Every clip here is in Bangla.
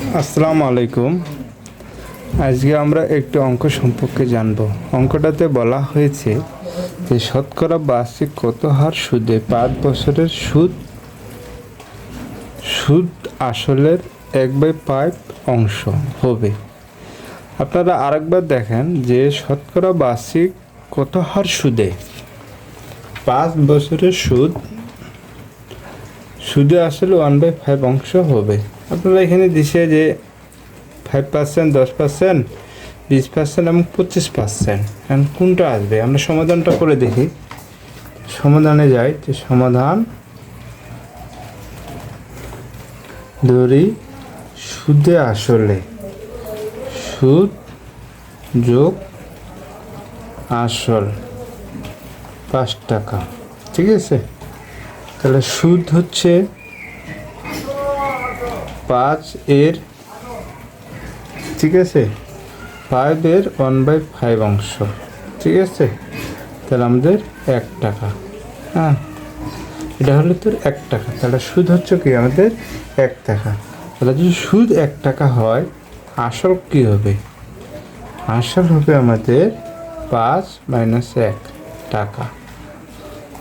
আসসালামু আলাইকুম। আজকে আমরা একটি অঙ্ক সম্পর্কে জানব। অঙ্কটাতে বলা হয়েছে যে শতকরা বার্ষিক কত হার সুদে পাঁচ বছরের সুদ? সুদ আসলের এক বাই পাঁচ অংশ হবে। আপনারা আরেকবার দেখেন যে শতকরা বার্ষিক কত হার সুদে? পাঁচ বছরের সুদ। সুদে আসলে ওয়ান বাই ফাইভ অংশ হবে। আপনারা এখানে দিছে যে ফাইভ পার্সেন্ট দশ পার্সেন্ট বিশ পার্সেন্ট এবং পঁচিশ পার্সেন্ট এখন কোনটা আসবে? আমরা সমাধানটা করে দেখি। সমাধানে যাই, যে সমাধান ধরি সুদে আসলে। সুদ যোগ আসল পাঁচ টাকা। ঠিক আছে? তাহলে সুদ হচ্ছে পাঁচ এর, ঠিক আছে? ফাইভ এর ওয়ান বাই ফাইভ অংশ, ঠিক আছে? তাহলে আমাদের এক টাকা হ্যাঁ? এটা হলো তোর এক টাকা, তাহলে সুদ হচ্ছে কি? আমাদের এক টাকা। তাহলে যদি সুদ এক টাকা হয়, আসল কি হবে? আসল হবে আমাদের পাঁচ মাইনাস এক টাকা,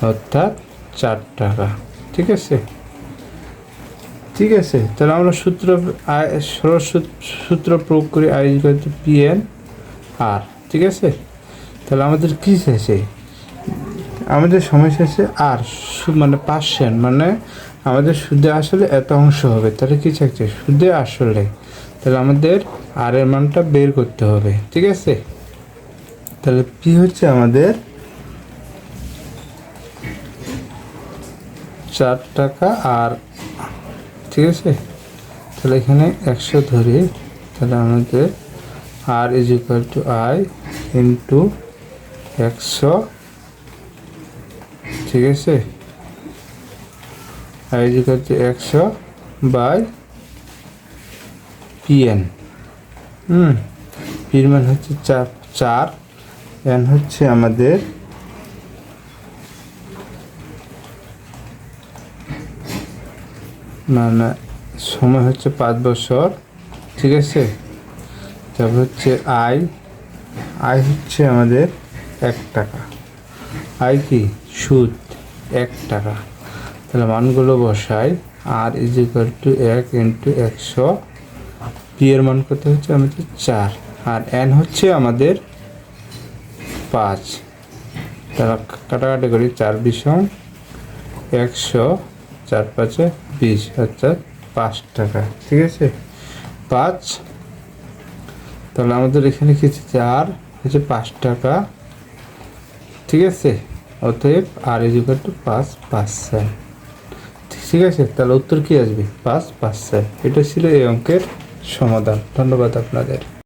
অর্থাৎ চার টাকা, ঠিক আছে? ঠিক আছে? তাহলে আমরা সূত্র সূত্র প্রয়োগ করি আই পি এন আর, ঠিক আছে? তাহলে আমাদের কী শেষে? আমাদের সময় শেষে আর মানে পার্সেন্ট মানে আমাদের সুদে আসলে এত অংশ হবে। তাহলে কী চাইছে সুদে আসলে। তাহলে আমাদের আর এর মানটা বের করতে হবে, ঠিক আছে? তাহলে পি হচ্ছে আমাদের চার টাকা আর ঠিক আছে? তাহলে এখানে একশো ধরে। তাহলে আমাদের R is equal to I into একশো। ঠিক আছে? আই ইজ ইকুয়াল টু একশো বাই পিএন হুম পির মান হচ্ছে চার চার। এন হচ্ছে আমাদের না না সময় হচ্ছে পাঁচ বছর, ঠিক আছে? তারপর হচ্ছে আয়। আয় হচ্ছে আমাদের এক টাকা। আয় কি? সুদ, এক টাকা। তাহলে মানগুলো বসাই। আর ইজ ইকুয়াল টু এক ইন্টু একশো। পি এর মান কত হচ্ছে? আমাদের চার। আর এন হচ্ছে আমাদের পাঁচ। তারা কাটাকাটি করি, চার বিষম, একশো চার পাঁচে বিশ অর্থাৎ পাঁচ টাকা, ঠিক আছে? পাঁচ। তাহলে আমাদের এখানে কি আছে চার হচ্ছে পাঁচ টাকা, ঠিক আছে? অতএব আর ইজিকাল টু পাঁচ পার্সেন্ট ঠিক আছে? তাহলে উত্তর কি আসবে? পাঁচ পার্সেন্ট এটা ছিল এই অঙ্কের সমাধান। ধন্যবাদ আপনাদের।